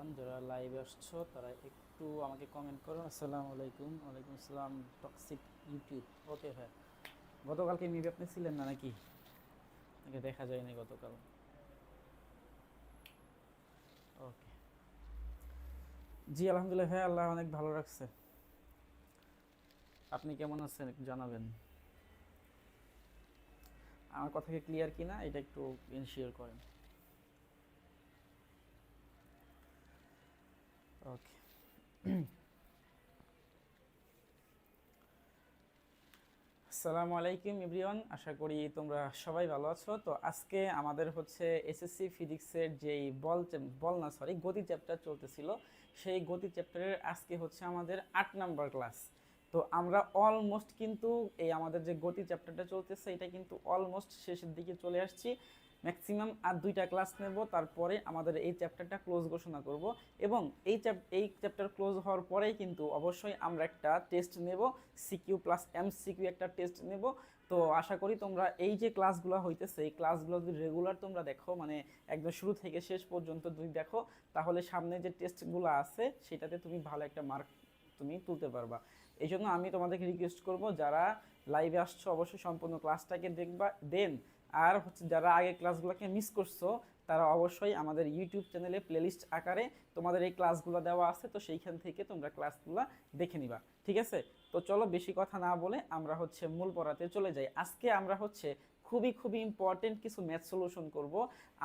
Everyone, যারা লাইভে আসছো, তারা একটু আমাকে কমেন্ট করুন আসসালামু আলাইকুম। ওয়ালাইকুম আসসালাম টক্সিক ইউটিউব ওকে হ্যাঁ গতকালকে মেবি আপনি ছিলেন না নাকি? দেখা যায়নি গতকাল। ওকে জি, আলহামদুলিল্লাহ হ্যাঁ আল্লাহ অনেক ভালো রাখছে। আপনি কেমন আছেন একটু জানাবেন? আমার কথা কি ক্লিয়ার কিনা? এটা একটু ইনশিওর করেন। ওকে আসসালামু আলাইকুম ইব্রিয়ন আশা করি তোমরা সবাই ভালো আছো। তো আজকে আমাদের হচ্ছে এসএসসি ফিজিক্সের যেই বল বল না সরি গতি চ্যাপ্টার চলতেছিল, সেই গতি চ্যাপ্টারের আজকে হচ্ছে আমাদের আট নাম্বার ক্লাস। তো আমরা অলমোস্ট কিন্তু এই আমাদের যে গতি চ্যাপ্টারটা চলতেছে, এটা কিন্তু অলমোস্ট শেষের দিকে চলে আসছি। ম্যাক্সিমাম আর দুইটা ক্লাস নেব, তারপরে আমাদের এই চ্যাপ্টারটা ক্লোজ ঘোষণা করব। এবং এই চ্যাপ এই চ্যাপ্টার ক্লোজ হওয়ার পরেই কিন্তু অবশ্যই আমরা একটা টেস্ট নেব C Q plus M C Q একটা টেস্ট নেব। তো আশা করি তোমরা এই যে ক্লাসগুলো হইতেছে, এই ক্লাসগুলো যদি রেগুলার তোমরা দেখো মানে একদম শুরু থেকে শেষ পর্যন্ত যদি দেখো, তাহলে সামনে যে টেস্টগুলো আছে, সেটাতে তুমি ভালো একটা মার্ক তুমি তুলতে পারবা। এই জন্য আমি তোমাদেরকে রিকোয়েস্ট করব, যারা লাইভে আসছো, অবশ্যই সম্পূর্ণ ক্লাসটাকে দেখবা দেন আর হচ্ছে যারা আগে ক্লাসগুলোকে মিস করছ, তারা অবশ্যই আমাদের ইউটিউব চ্যানেলে প্লেলিস্ট আকারে তোমাদের এই ক্লাসগুলো দেওয়া আছে, তো সেইখান থেকে তোমরা ক্লাসগুলো দেখে নিবা, ঠিক আছে? তো চলো বেশি কথা না বলে আমরা হচ্ছে মূল পড়াতে চলে যাই। আজকে আমরা হচ্ছে খুবই খুবই ইম্পর্টেন্ট কিছু ম্যাথ সলিউশন করব।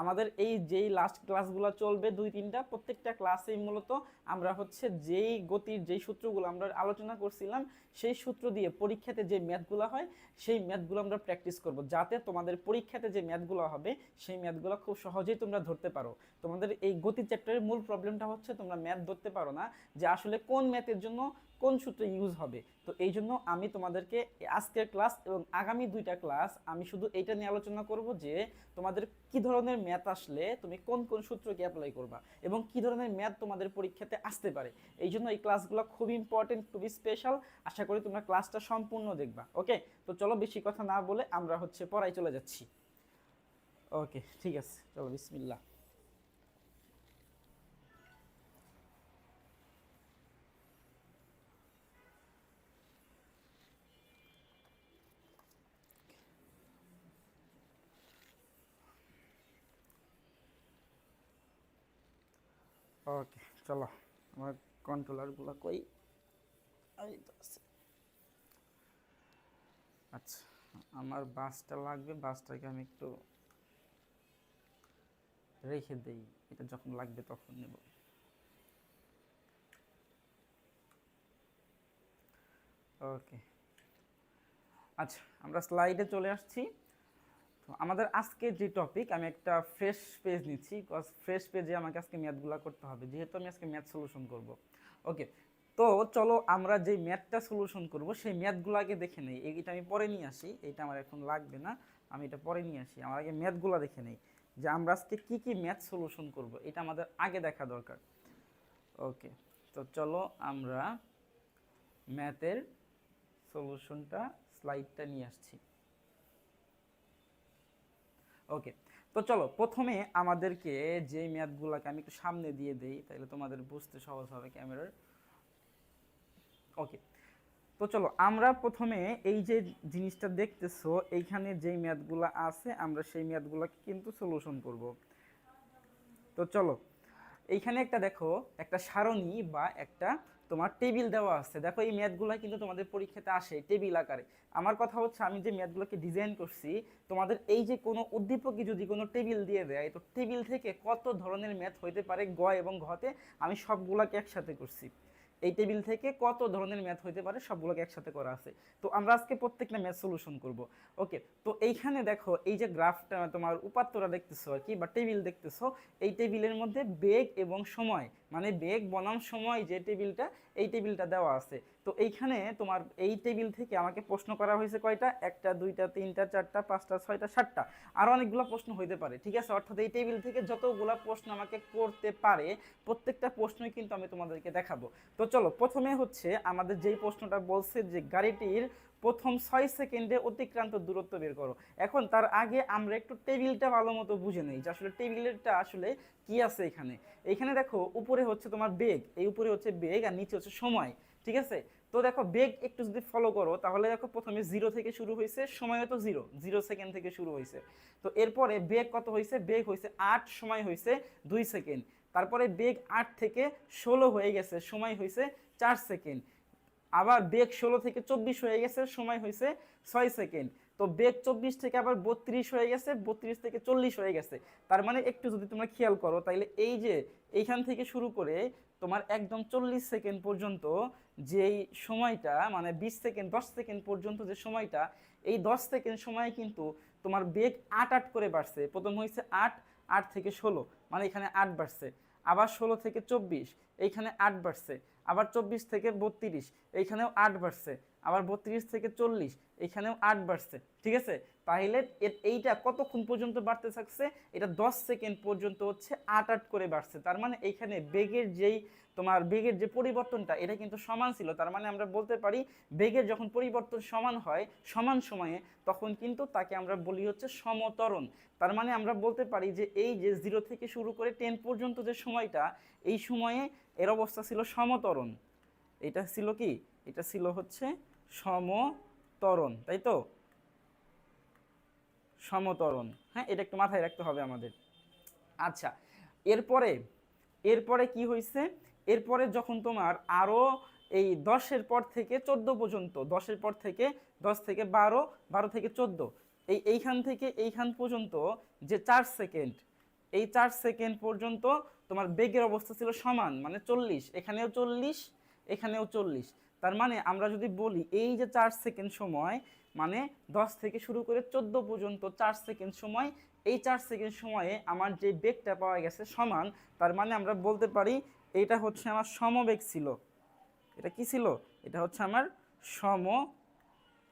আমাদের এই যেই লাস্ট ক্লাসগুলো চলবে দুই, তিনটা, প্রত্যেকটা ক্লাসেই মূলত আমরা হচ্ছে যেই গতির, যেই সূত্রগুলো আমরা আলোচনা করছিলাম, সেই সূত্র দিয়ে পরীক্ষাতে যে ম্যাথগুলো হয়, সেই ম্যাথগুলো আমরা প্র্যাকটিস করব। যাতে তোমাদের পরীক্ষাতে যে ম্যাথগুলো হবে, সেই ম্যাথগুলো খুব সহজেই তোমরা ধরতে পারো। তোমাদের এই গতি চ্যাপ্টারের মূল প্রবলেমটা হচ্ছে তোমরা ম্যাথ ধরতে পারো না, যে আসলে কোন ম্যাথের জন্য কোন সূত্র ইউজ হবে? তো এই জন্য আমি তোমাদেরকে আজকের ক্লাস এবং আগামী দুইটা ক্লাস আমি শুধু এইটা নিয়ে আলোচনা করব যে তোমাদের কি ধরনের ম্যাথ আসলে তুমি কোন কোন সূত্রকে অ্যাপ্লাই করবা এবং কি ধরনের ম্যাথ তোমাদের পরীক্ষাতে আসতে পারে। এই জন্য এই ক্লাসগুলো খুব ইম্পর্টেন্ট খুবই স্পেশাল আশা করি তোমরা ক্লাসটা সম্পূর্ণ দেখবা ওকে তো চলো বেশি কথা না বলে আমরা হচ্ছে পড়াই চলে যাচ্ছি। ওকে ঠিক আছে, চলো, বিসমিল্লাহ। ওকে চলো, আমার কন্ট্রোলারগুলো কই? আচ্ছা আমার বাসটা লাগবে, বাসটাকে আমি একটু রেখে দেই, এটা যখন লাগবে তখন নেব। ওকে আচ্ছা আমরা স্লাইডে চলে আসছি। তো আমাদের আজকে যে টপিক আমি একটা ফ্রেশ পেজ নিচ্ছি বিকজ ফ্রেশ পেজে আমাকে আজকে ম্যাথগুলো করতে হবে। যেহেতু আমি আজকে ম্যাথ সলিউশন করব। ওকে তো চলো আমরা যে ম্যাথটা সলিউশন করব, সেই ম্যাথগুলো আগে দেখে নেই। এটা আমি পরে নিয়ে আসি এটা আমার এখন লাগবে না, আমি এটা পরে নিয়ে আসি। আমার আগে ম্যাথগুলো দেখে নেই, যে আমরা আজকে কী কী ম্যাথ সলিউশন করব, এটা আমাদের আগে দেখা দরকার। ওকে তো চলো আমরা ম্যাথের সলিউশনটা স্লাইডটা নিয়ে আসছি। ওকে তো চলো, প্রথমে আমাদেরকে যে ম্যাথগুলোকে আমি একটু সামনে দিয়ে দেই, তাহলে তোমাদের বুঝতে সহজ হবে ক্যামেরার। ওকে তো চলো, আমরা প্রথমে এই যে জিনিসটা দেখতেছো, এইখানে যেই ম্যাথগুলো আছে, আমরা সেই ম্যাথগুলোকে কিন্তু সলিউশন করব। তো চলো, এইখানে একটা দেখো, একটা সারণী বা একটা তোমার টেবিল দেওয়া আছে। দেখো এই ম্যাথগুলো কিন্তু তোমাদের পরীক্ষাতে আসে টেবিল আকারে। আমার কথা হচ্ছে আমি যে ম্যাথগুলোকে ডিজাইন করছি, তোমাদের এই যে কোনো উদ্দীপকে যদি কোনো টেবিল দিয়ে দেয়, তো টেবিল থেকে কত ধরনের ম্যাথ হইতে পারে গ এবং ঘতে আমি সবগুলোকে একসাথে করছি। এই টেবিল থেকে কত ধরনের ম্যাথ হইতে পারে সবগুলোকে একসাথে করা আছে। তো আমরা আজকে প্রত্যেকটা ম্যাথ সলিউশন করব। ওকে তো এইখানে দেখো এই যে গ্রাফটা তোমার উপাত্তরা দেখতেছো আর কি, বা টেবিল দেখতেছো, এই টেবিলের মধ্যে বেগ এবং সময় মানে বেগ বনাম সময় যে টেবিলটা, এই টেবিলটা দেওয়া আছে। তো এইখানে তোমার এই টেবিল থেকে আমাকে প্রশ্ন করা হয়েছে কয়টা? একটা, দুইটা, তিনটা, চারটা, পাঁচটা, ছয়টা, সাতটা। আর অনেকগুলো প্রশ্ন হইতে পারে, ঠিক আছে? অর্থাৎ এই টেবিল থেকে যতগুলো প্রশ্ন আমাকে করতে পারে, প্রত্যেকটা প্রশ্নই কিন্তু আমি তোমাদেরকে দেখাবো। তো চলো, প্রথমে হচ্ছে আমাদের যেই প্রশ্নটা বলছে যে গাড়িটির প্রথম ছয় সেকেন্ডে অতিক্রান্ত দূরত্ব বের করো। এখন তার আগে আমরা একটু টেবিলটা ভালো মতো বুঝে নেই যে আসলে টেবিলটা আসলে কি আছে এখানে। এখানে দেখো উপরে হচ্ছে তোমার বেগ, এই উপরে হচ্ছে বেগ আর নিচে হচ্ছে সময়, ঠিক আছে? তো দেখো বেগ একটু যদি ফলো করো, তাহলে দেখো প্রথমে জিরো থেকে শুরু হয়েছে, সময় তো জিরো জিরো সেকেন্ড থেকে শুরু হয়েছে। তো এরপরে বেগ কত হয়েছে? বেগ হয়েছে আট, সময় হয়েছে দুই সেকেন্ড তারপরে বেগ আট থেকে ষোলো হয়ে গেছে, সময় হয়েছে চার সেকেন্ড আবার বেগ ষোলো থেকে চব্বিশ হয়ে গেছে, সময় হয়েছে ছয় সেকেন্ড। তো বেগ চব্বিশ থেকে আবার বত্রিশ হয়ে গেছে, বত্রিশ থেকে চল্লিশ হয়ে গেছে। তার মানে একটু যদি তোমরা খেয়াল করো, তাইলে এই যে এইখান থেকে শুরু করে তোমার একদম চল্লিশ সেকেন্ড পর্যন্ত যেই সময়টা মানে বিশ সেকেন্ড, দশ সেকেন্ড পর্যন্ত যে সময়টা, এই দশ সেকেন্ড সময় কিন্তু তোমার বেগ আট আট করে বাড়ছে। প্রথম হয়েছে আট আট থেকে ষোলো মানে এখানে আট বাড়ছে। আবার ষোলো থেকে চব্বিশ, এইখানে আট বাড়ছে। আবার চব্বিশ থেকে বত্রিশ, এইখানেও আট বাড়ছে। আবার বত্রিশ থেকে চল্লিশ, এইখানেও আট বাড়ছে। ঠিক আছে? তাহলে এইটা কতক্ষণ পর্যন্ত বাড়তে থাকছে? এটা দশ সেকেন্ড পর্যন্ত হচ্ছে আট আট করে বাড়ছে। তার মানে এইখানে বেগের যেই তোমার বেগের যে পরিবর্তনটা, এটা কিন্তু সমান ছিল। তার মানে আমরা বলতে পারি বেগের যখন পরিবর্তন সমান হয়, সমান সময়ে, তখন কিন্তু তাকে আমরা বলি হচ্ছে সমতরণ। তার মানে আমরা বলতে পারি যে এই যে জিরো থেকে শুরু করে টেন পর্যন্ত যে সময়টা, এই সময়ে এর অবস্থা ছিল সমতরণ। এটা ছিল কি? এটা ছিল হচ্ছে সমতরণ, তাই তো? সমতরণ। হ্যাঁ এটা একটু মাথায় রাখতে হবে আমাদের। আচ্ছা এরপরে এরপরে কি হয়েছে এরপরে যখন তোমার আরও এই দশের পর থেকে চোদ্দ পর্যন্ত, দশের পর থেকে দশ থেকে বারো বারো থেকে চোদ্দ, এই এইখান থেকে এইখান পর্যন্ত যে চার সেকেন্ড এই চার সেকেন্ড পর্যন্ত তোমার বেগের অবস্থা ছিল সমান মানে চল্লিশ। এখানেও চল্লিশ এখানেও চল্লিশ। তার মানে আমরা যদি বলি এই যে চার সেকেন্ড সময় মানে দশ থেকে শুরু করে চোদ্দ পর্যন্ত চার সেকেন্ড সময়, এই চার সেকেন্ড সময়ে আমার যে বেগটা পাওয়া গেছে সমান, তার মানে আমরা বলতে পারি এটা হচ্ছে আমার সমবেগ ছিল। এটা কি ছিল? এটা হচ্ছে আমার সম,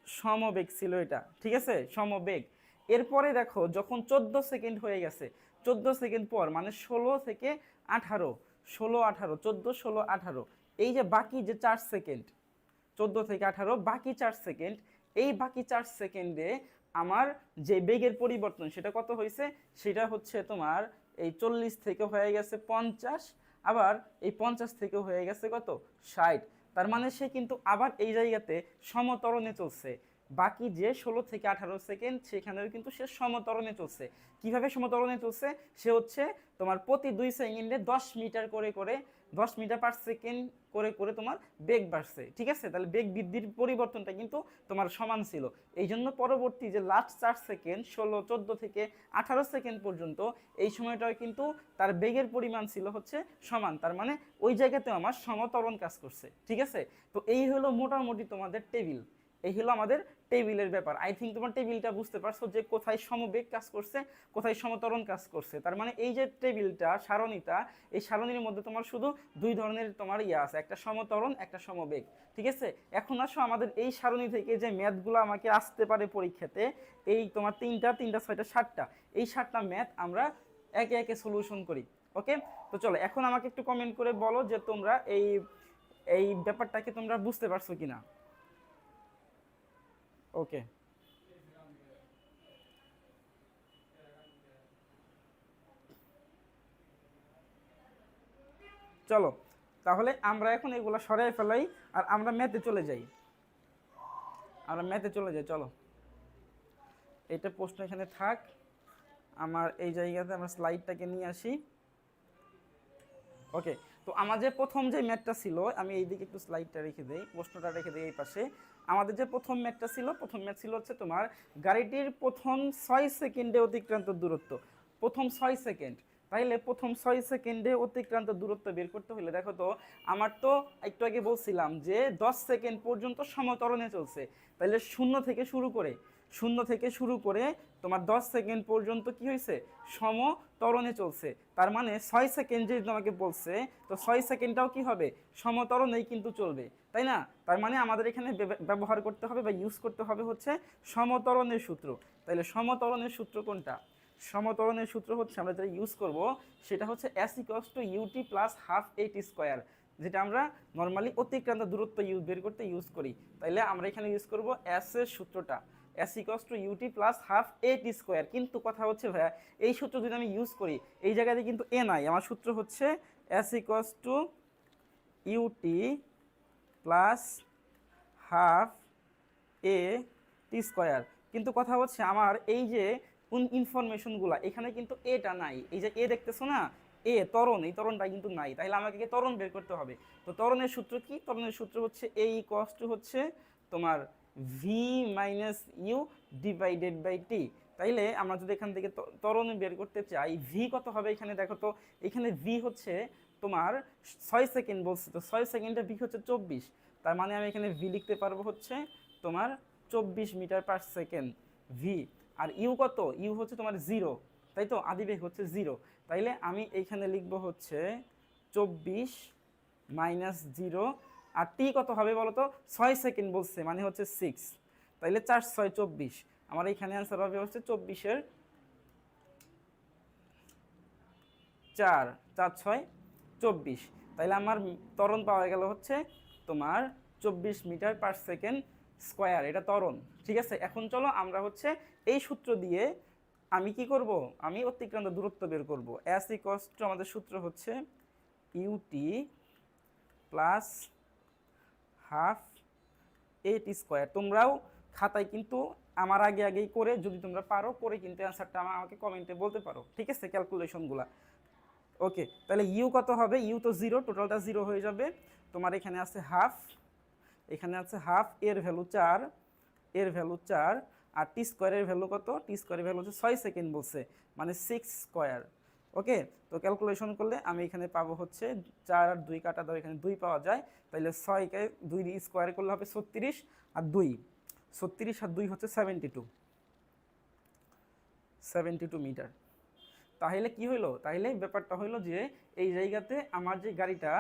সমবেগ ছিল এটা। ঠিক আছে? সমবেগ। এরপরে দেখো, যখন চোদ্দ সেকেন্ড হয়ে গেছে চোদ্দ সেকেন্ড পর মানে ষোলো থেকে আঠারো, ষোলো, আঠারো, চোদ্দ, ষোলো, আঠারো, এই যে বাকি যে চার সেকেন্ড, চোদ্দ থেকে আঠারো, বাকি চার সেকেন্ড, এই বাকি চার সেকেন্ডে আমার যে বেগের পরিবর্তন, সেটা কত হয়েছে? সেটা হচ্ছে তোমার এই চল্লিশ থেকে হয়ে গেছে পঞ্চাশ, আবার এই পঞ্চাশ থেকে হয়ে গেছে কত? ষাট। তার মানে সে কিন্তু আবার এই জায়গাতে সমতরণে চলছে। বাকি যে ষোলো থেকে আঠারো সেকেন্ড, সেখানেও কিন্তু সে সমতরণে চলছে। কীভাবে সমতরণে চলছে? সে হচ্ছে তোমার প্রতি দুই সেকেন্ডে দশ মিটার করে করে, দশ মিটার পার সেকেন্ড করে করে তোমার বেগ বাড়ছে, ঠিক আছে? তাহলে বেগ বৃদ্ধির পরিবর্তনটা কিন্তু তোমার সমান ছিল। এই জন্য পরবর্তী যে লাস্ট চার সেকেন্ড, ষোলো, চোদ্দ থেকে আঠারো সেকেন্ড পর্যন্ত, এই সময়টায় কিন্তু তার বেগের পরিমাণ ছিল হচ্ছে সমান। তার মানে ওই জায়গাতে আমার সমতরণ কাজ করছে, ঠিক আছে? তো এই হলো মোটামুটি তোমাদের টেবিল এই হলো আমাদের টেবিলের ব্যাপার। আই থিঙ্ক তোমার টেবিলটা বুঝতে পারছ যে কোথায় সমবেগ কাজ করছে, কোথায় সমতরণ কাজ করছে। তার মানে এই যে টেবিলটা, সারণীটা, এই সারণীর মধ্যে তোমার শুধু দুই ধরনের তোমার ইয়ে আছে, একটা সমতরণ, একটা সমবেগ। ঠিক আছে? এখন আসো আমাদের এই সারণী থেকে যে ম্যাথগুলো আমাকে আসতে পারে পরীক্ষাতে, এই তোমার তিনটা তিনটা, ছয়টা, সাতটা, এই সাতটা ম্যাথ আমরা একে একে সলিউশন করি। ওকে তো চলো, এখন আমাকে একটু কমেন্ট করে বলো যে তোমরা এই এই ব্যাপারটাকে তোমরা বুঝতে পারছ কিনা। ওকে চলো, তাহলে আমরা এখন এগুলো সরাই ফেলাই আর আমরা ম্যাথে চলে যাই। আমরা ম্যাথে চলে যাই, চলো। এটা প্রশ্ন এখানে থাক। আমার এই জায়গাতে আমরা স্লাইডটাকে নিয়ে আসি। ওকে তো আমাদের প্রথম যে ম্যাটটা ছিল, আমি এইদিকে একটু স্লাইডটা রেখে দিই, প্রশ্নটা রেখে দিই এই পাশে। আমাদের যে প্রথম ম্যাটটা ছিল, প্রথম ম্যাট ছিল হচ্ছে তোমার গাড়িটির প্রথম ছয় সেকেন্ডে অতিক্রান্ত দূরত্ব। প্রথম ছয় সেকেন্ড। তাইলে প্রথম ছয় সেকেন্ডে অতিক্রান্ত দূরত্ব বের করতে হলে দেখো তো, আমার তো একটু আগে বলছিলাম যে দশ সেকেন্ড পর্যন্ত সমতরণে চলছে। তাইলে শূন্য থেকে শুরু করে শূন্য থেকে শুরু করে তোমার দশ সেকেন্ড পর্যন্ত কি হয়েছে? সমতরণে চলছে। তার মানে ছয় সেকেন্ড যদি তোমাকে বলছে, তো ছয় সেকেন্ডটাও কি হবে? সমতরণেই কিন্তু চলবে, তাই না? তার মানে আমাদের এখানে ব্যবহার করতে হবে বা ইউজ করতে হবে হচ্ছে সমতরণের সূত্র। তাহলে সমতরণের সূত্র কোনটা? সমতরণের সূত্র হচ্ছে আমরা যেটা ইউজ করব, সেটা হচ্ছে S equals two U T plus half eight square যেটা আমরা নর্মালি অতিক্রান্ত দূরত্ব ইউজ বের করতে ইউজ করি। তাইলে আমরা এখানে ইউজ করব অ্যাসের সূত্রটা। S equals two U T plus half eight square কিন্তু কথা হচ্ছে, ভাইয়া, এই সূত্র যদি আমি ইউজ করি, এই জায়গাতে কিন্তু এ নাই। আমার সূত্র হচ্ছে S equals two U T plus half A T square কিন্তু কথা হচ্ছে, আমার এই যে কোন ইনফরমেশনগুলো এখানে কিন্তু এটা নাই। এই যে এ দেখতেছো না এ ত্বরণ, এই ত্বরণটা কিন্তু নাই। তাহলে আমাকে কি ত্বরণ বের করতে হবে? তো ত্বরণের সূত্র কি? ত্বরণের সূত্র হচ্ছে এই কষ্ট হচ্ছে তোমার v minus u divided by t তাইলে আমরা যদি এখান থেকে ত্ব- ত্বরণ বের করতে চাই ভি কত হবে এখানে? দেখো তো, এখানে ভি হচ্ছে তোমার ছয় সেকেন্ড বলছে তো, ছয় সেকেন্ডে ভি হচ্ছে চব্বিশ। তার মানে আমি এখানে ভি লিখতে পারব হচ্ছে তোমার চব্বিশ মিটার পার সেকেন্ড ভি আর ইউ কত? ইউ হচ্ছে তোমার জিরো তাই তো? আদিবেগ হচ্ছে জিরো তাইলে আমি এইখানে লিখব হচ্ছে চব্বিশ মাইনাস জিরো আর টি কত হবে বলো তো ছয় সেকেন্ড বলছে মানে হচ্ছে সিক্স তাইলে চার, ছয়, চব্বিশ। আমার এইখানে অ্যান্সার হবে হচ্ছে চব্বিশের চার চার, ছয়, চব্বিশ। তাইলে আমার ত্বরণ পাওয়া গেল হচ্ছে তোমার চব্বিশ মিটার পার সেকেন্ড স্কোয়ার এটা তরণ ঠিক আছে? এখন চলো আমরা হচ্ছে এই সূত্র দিয়ে আমি কি করব? আমি অতিক্রান্ত দূরত্ব বের করব। অ্যাস ইকস টু আমাদের সূত্র হচ্ছে u t plus half eight square তোমরাও খাতায় কিন্তু আমার আগে আগেই করে যদি তোমরা পারো করে কিন্তু অ্যান্সারটা আমাকে কমেন্টে বলতে পারো। ঠিক আছে? ক্যালকুলেশনগুলা ওকে তাহলে ইউ কত হবে? ইউ তো জিরো টোটালটা জিরো হয়ে যাবে। তোমার এখানে আছে হাফ এখানে আছে হাফ এর ভ্যালু চার, এর ভ্যালু চার, আর টি স্কোয়ারের ভ্যালু কত? টি স্কোয়ারের ভ্যালু হচ্ছে ছয় সেকেন্ড বলছে। মানে সিক্স স্কোয়ার ওকে? তো ক্যালকুলেশন করলে আমি এখানে পাবো হচ্ছে চার আর দুই কাটা দাও, এখানে দুই পাওয়া যায়। তাহলে ছয়কে দুই স্কোয়ার করলে হবে ছত্রিশ আর দুই। ছত্রিশ আর দুই হচ্ছে seventy two seventy two metre তাহলে কি হইল? তাহলে ব্যাপারটা হইল যে এই জায়গাতে আমার যে গাড়িটা,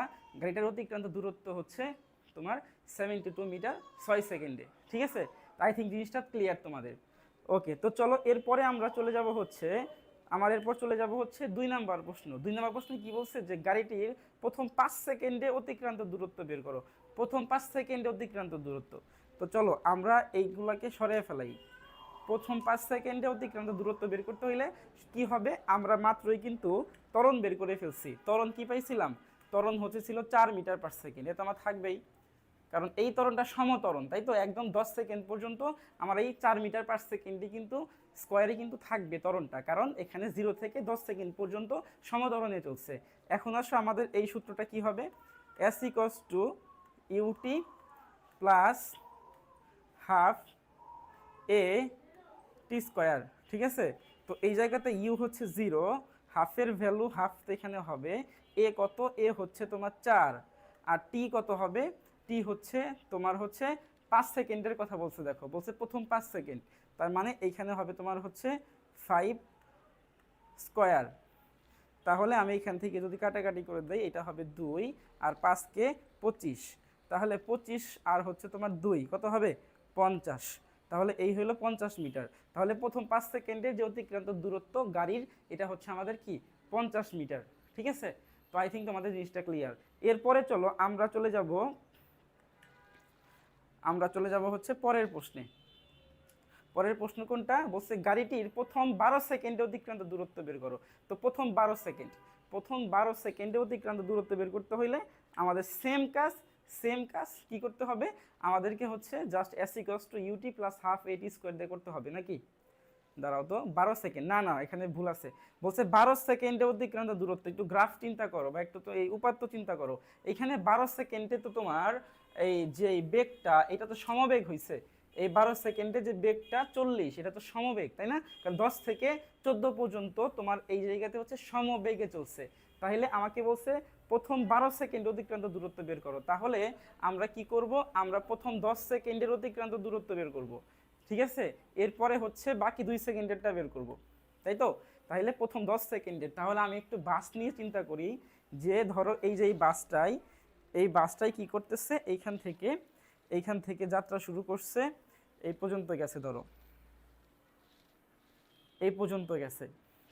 গাড়িটার অতিক্রান্ত দূরত্ব হচ্ছে তোমার সেভেন্টি টু মিটার ছয় সেকেন্ডে ঠিক আছে? আই থিঙ্ক জিনিসটা ক্লিয়ার তোমাদের। ওকে, তো চলো এরপরে আমরা চলে যাব হচ্ছে আমার এরপর চলে যাব হচ্ছে দুই নাম্বার প্রশ্ন। দুই নাম্বার প্রশ্ন কি বলছে যে গাড়িটির প্রথম পাঁচ সেকেন্ডে অতিক্রান্ত দূরত্ব বের করো। প্রথম পাঁচ সেকেন্ডে অতিক্রান্ত দূরত্ব। তো চলো, আমরা এইগুলাকে সরিয়ে ফেলাই। প্রথম পাঁচ সেকেন্ডে অতিক্রান্ত দূরত্ব বের করতে হইলে কি হবে? আমরা মাত্রই কিন্তু তরণ বের করে ফেলছি। ত্বরণ কি পাইছিলাম? তরণ হচ্ছে ছিল চার মিটার পার সেকেন্ড। এটা আমার থাকবেই। কারণ এই ত্বরণটা সমতরণ, তাই তো? একদম দশ সেকেন্ড পর্যন্ত আমার এই চার মিটার পার সেকেন্ডে কিন্তু স্কোয়ারে কিন্তু থাকবে ত্বরণটা, কারণ এখানে জিরো থেকে দশ সেকেন্ড পর্যন্ত সমতরণে চলছে। এখন আসো আমাদের এই সূত্রটা কি হবে? S x two u t plus half a t square ঠিক আছে? তো এই জায়গাতে ইউ হচ্ছে জিরো হাফের ভ্যালু হাফ এখানে হবে। এ কত? এ হচ্ছে তোমার চার। আর টি কত হবে? টি হচ্ছে তোমার হচ্ছে পাঁচ সেকেন্ডের কথা বলছে, দেখো। বলছে প্রথম পাঁচ সেকেন্ড। তার মানে এইখানে হবে তোমার হচ্ছে ফাইভ স্কোয়ার তাহলে আমি এখান থেকে যদি কাটাকাটি করে দেই, এটা হবে দুই আর পাঁচকে পঁচিশ। তাহলে পঁচিশ আর হচ্ছে তোমার দুই, কত হবে? পঞ্চাশ। তাহলে এই হলো পঞ্চাশ মিটার। তাহলে প্রথম পাঁচ সেকেন্ডে যে অতিক্রান্ত দূরত্ব গাড়ির, এটা হচ্ছে আমাদের কি? পঞ্চাশ মিটার। ঠিক আছে? তো আই থিঙ্ক তোমাদের জিনিসটা ক্লিয়ার এরপরে চলো, আমরা চলে যাব, আমরা চলে যাব হচ্ছে পরের প্রশ্নে। পরের প্রশ্ন কোনটা? বলছে, গাড়িটির প্রথম বারো সেকেন্ডে অতিক্রান্ত দূরত্ব বের করো। তো প্রথম বারো সেকেন্ড। প্রথম বারো সেকেন্ডে অতিক্রান্ত দূরত্ব বের করতে হইলে আমাদের সেম কাজ সেম কাজ কি করতে হবে? আমাদেরকে হচ্ছে just s x two u t plus half a t square দিয়ে করতে হবে, নাকি? দাঁড়াও তো, বারো সেকেন্ড। না না, এখানে ভুল আছে। বলছে, বারো সেকেন্ডে অতিক্রান্ত দূরত্ব, একটু গ্রাফ চিন্তা করো বা একটু তো এই উপাত্ত চিন্তা করো। এখানে বারো সেকেন্ডে তো তোমার এই যে বেগটা, এটা তো সমবেগ হয়েছে এই বারো সেকেন্ডে যে বেগটা চল্লিশ, এটা তো সমবেগ, তাই না? কারণ দশ থেকে চোদ্দ পর্যন্ত তোমার এই জায়গাতে হচ্ছে সমবেগে চলছে। তাহলে আমাকে বলছে, প্রথম বারো সেকেন্ড অতিক্রান্ত দূরত্ব বের করো। তাহলে আমরা কি করব? আমরা প্রথম দশ সেকেন্ডের অতিক্রান্ত দূরত্ব বের করব। ঠিক আছে? এরপরে হচ্ছে বাকি দুই সেকেন্ডেরটা বের করব। তাই তো? তাহলে প্রথম দশ সেকেন্ডের তাহলে আমি একটু বাস নিয়ে চিন্তা করি যে ধরো এই যে এই বাসটাই এই বাসটাই কি করতেছে? এইখান থেকে এইখান থেকে যাত্রা শুরু করছে। এই পর্যন্ত গেছে, ধরো। এই পর্যন্ত গেছে,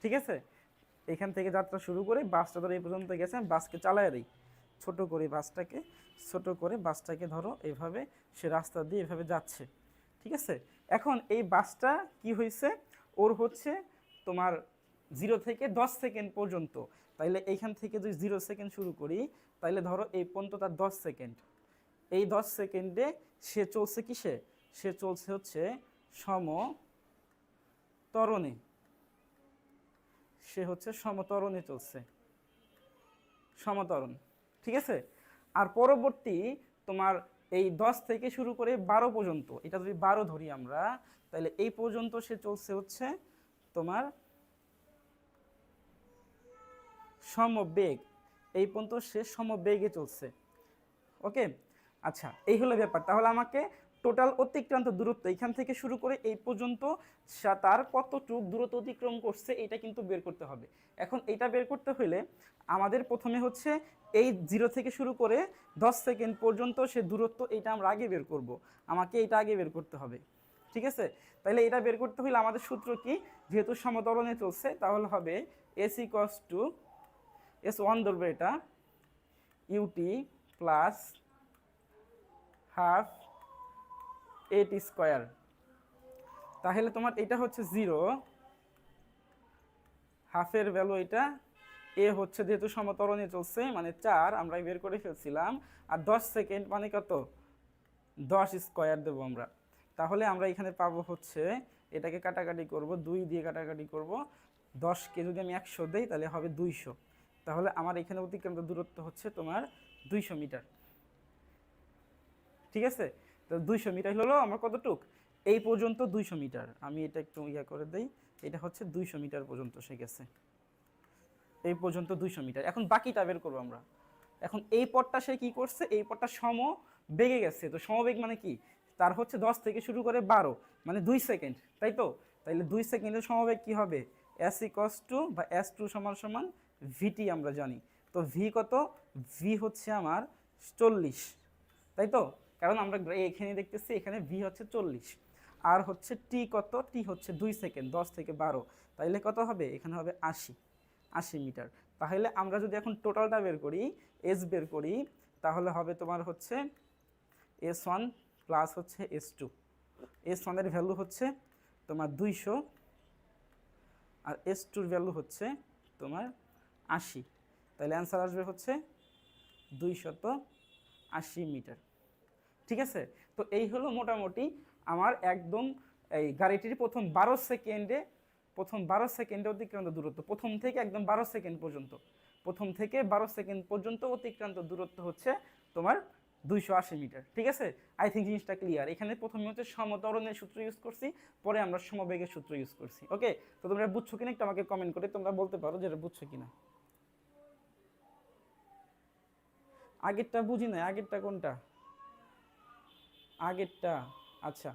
ঠিক আছে? এখান থেকে যাত্রা শুরু করে বাসটা ধরো এই পর্যন্ত গেছে, আমি বাসকে চালায় দিই। ছোট করে বাসটাকে, ছোট করে বাসটাকে ধরো এইভাবে সে রাস্তা দিয়ে এভাবে যাচ্ছে, ঠিক আছে? এখন এই বাসটা কি হয়েছে ওর হচ্ছে তোমার জিরো থেকে দশ সেকেন্ড পর্যন্ত। তাইলে এইখান থেকে যদি জিরো সেকেন্ড শুরু করি, তাইলে ধরো এই পর্যন্ত তার দশ সেকেন্ড। এই দশ সেকেন্ডে সে চলছে কিসে? সে চলছে হচ্ছে সম ত্বরণে সে হচ্ছে সমতরণে চলছে। সমতরণ ঠিক আছে? আর পরবর্তী তোমার এই দশ থেকে শুরু করে বারো পর্যন্ত, এটা যদি বারো ধরি আমরা, তাহলে এই পর্যন্ত সে চলছে হচ্ছে তোমার সমবেগ। এই পর্যন্ত সে সমবেগে চলছে। ওকে? আচ্ছা এই হলো ব্যাপার। তাহলে আমাকে টোটাল অতিক্রান্ত দূরত্ব এখান থেকে শুরু করে এই পর্যন্ত তার কতটুক দূরত্ব অতিক্রম করছে, এটা কিন্তু বের করতে হবে। এখন এটা বের করতে হলে আমাদের প্রথমে হচ্ছে এই জিরো থেকে শুরু করে দশ সেকেন্ড পর্যন্ত সে দূরত্ব এটা আমরা আগে বের করব। আমাকে এটা আগে বের করতে হবে। ঠিক আছে? তাহলে এটা বের করতে হলে আমাদের সূত্র কি? যেহেতু সমতলনে চলছে, তাহলে হবে s x two s one ধরবে এটা u t plus half eight square তাহলে তোমার এটা হচ্ছে জিরো হাফের ভ্যালু এটা এ হচ্ছে যেহেতু সমতরণে চলছে মানে চার আমরা বের করে ফেলছিলাম, আর দশ সেকেন্ড মানে কত? দশ স্কোয়ার দেবো আমরা। তাহলে আমরা এখানে পাবো হচ্ছে, এটাকে কাটাকাটি করব, দুই দিয়ে কাটাকাটি করব, দশকে যদি আমি একশো দিই, তাহলে হবে দুইশো। তাহলে আমার এখানে অতিক্রান্ত দূরত্ব হচ্ছে তোমার দুইশো মিটার। ঠিক আছে? তো দুইশো মিটার হলো আমার কতটুক? এই পর্যন্ত দুইশো মিটার। আমি এটা একটু ইয়া করে দেই, এটা হচ্ছে দুইশো মিটার পর্যন্ত সে গেছে। এই পর্যন্ত দুইশো মিটার। এখন বাকিটা বের করব আমরা। এখন এই পথটা সে কি করছে? এই পথটা সম বেগে গেছে। তো সমবেগ মানে কি? তার হচ্ছে দশ থেকে শুরু করে বারো মানে দুই সেকেন্ড, তাই তো? তাইলে দুই সেকেন্ডের সমবেগ কি হবে? এস ইকস টু বা এস টু সমান সমান ভিটি আমরা জানি। তো ভি কত? ভি হচ্ছে আমার চল্লিশ, তাই তো? কারণ আমরা এখানে দেখতেছি এখানে ভি হচ্ছে চল্লিশ আর হচ্ছে টি কত? টি হচ্ছে দুই সেকেন্ড দশ থেকে বারো। তাইলে কত হবে? এখানে হবে আশি আশি মিটার। তাহলে আমরা যদি এখন টোটালটা বের করি এস বের করি, তাহলে হবে তোমার হচ্ছে এস ওয়ান প্লাস হচ্ছে এস টু এস ওয়ানের ভ্যালু হচ্ছে তোমার দুইশো, আর এস টুর ভ্যালু হচ্ছে তোমার আশি। তাহলে অ্যান্সার আসবে হচ্ছে দুইশত আশি মিটার। ঠিক আছে? তো এই হলো মোটামুটি আমার একদম এই গাড়িটির প্রথম বারো সেকেন্ডে, প্রথম বারো সেকেন্ডে অতিক্রান্ত দূরত্ব, প্রথম থেকে একদম বারো সেকেন্ড পর্যন্ত, প্রথম থেকে বারো সেকেন্ড পর্যন্ত অতিক্রান্ত দূরত্ব হচ্ছে তোমার দুইশো আশি মিটার, ঠিক আছে? আই থিঙ্ক জিনিসটা ক্লিয়ার এখানে প্রথমে হচ্ছে সমতরণের সূত্র ইউজ করছি, পরে আমরা সমবেগের সূত্র ইউজ করছি ওকে তো তোমরা বুঝছ কিনা একটু আমাকে কমেন্ট করে তোমরা বলতে পারো যেটা বুঝছ কিনা। আগেরটা বুঝি না আগেরটা কোনটা? আগেরটা আচ্ছা।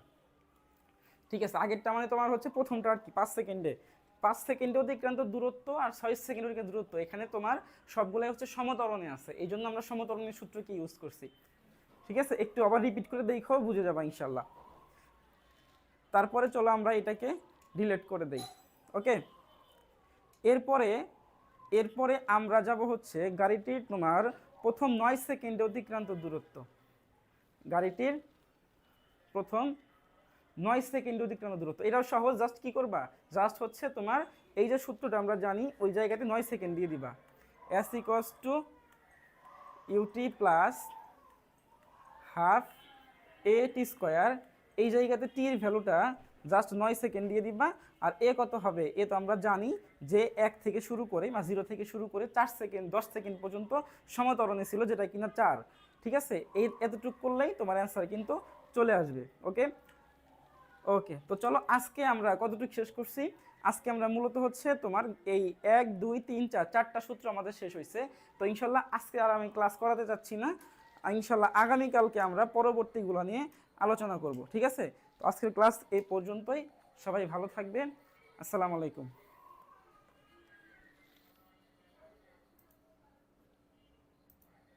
ঠিক আছে, আগেরটা মানে তোমার হচ্ছে প্রথমটা আর কি, পাঁচ সেকেন্ডে। পাঁচ সেকেন্ডে অতিক্রান্ত দূরত্ব আর ছয় সেকেন্ডের অতিক্রান্ত দূরত্ব। এখানে তোমার সবগুলাই হচ্ছে সমতরণে আছে। এই জন্য আমরা সমতরণের সূত্রকে ইউজ করছি? ঠিক আছে, একটু আবার রিপিট করে দেখো, বুঝে যাবা ইনশাল্লাহ তারপরে চলো আমরা এটাকে ডিলেট করে দেই ওকে এরপরে এরপরে আমরা যাব হচ্ছে গাড়িটির তোমার প্রথম নয় সেকেন্ডে অতিক্রান্ত দূরত্ব। গাড়িটির প্রথম নয় সেকেন্ড অতিক্রান্ত দূরত্ব। এটাও সহজ জাস্ট কি করবা? জাস্ট হচ্ছে তোমার এই যে সূত্রটা আমরা জানি, ওই জায়গাতে নয় সেকেন্ড দিয়ে দিবা। S x two u t plus half a t square এই জায়গাতে টির ভ্যালুটা জাস্ট নয় সেকেন্ড দিয়ে দিবা। আর এ কত হবে? এ তো আমরা জানি যে এক থেকে শুরু করে বা জিরো থেকে শুরু করে চার সেকেন্ড দশ সেকেন্ড পর্যন্ত সমতরণে ছিল, যেটা কিনা চার। ঠিক আছে? এই এতটুকু করলেই তোমার অ্যান্সার কিন্তু চলে আসবে ওকে ওকে তো চলো আজকে আমরা কতটুকু শেষ করছি? আজকে আমরা মূলত হচ্ছে তোমার এই এক, দুই, তিন, চার, চারটা সূত্র আমাদের শেষ হয়েছে তো ইনশাল্লাহ আজকে আর আমি ক্লাস করাতে চাচ্ছি না। ইনশাল্লাহ আগামীকালকে আমরা পরবর্তীগুলো নিয়ে আলোচনা করব, ঠিক আছে? তো আজকের ক্লাস এই পর্যন্তই। সবাই ভালো থাকবেন। আসসালামু আলাইকুম।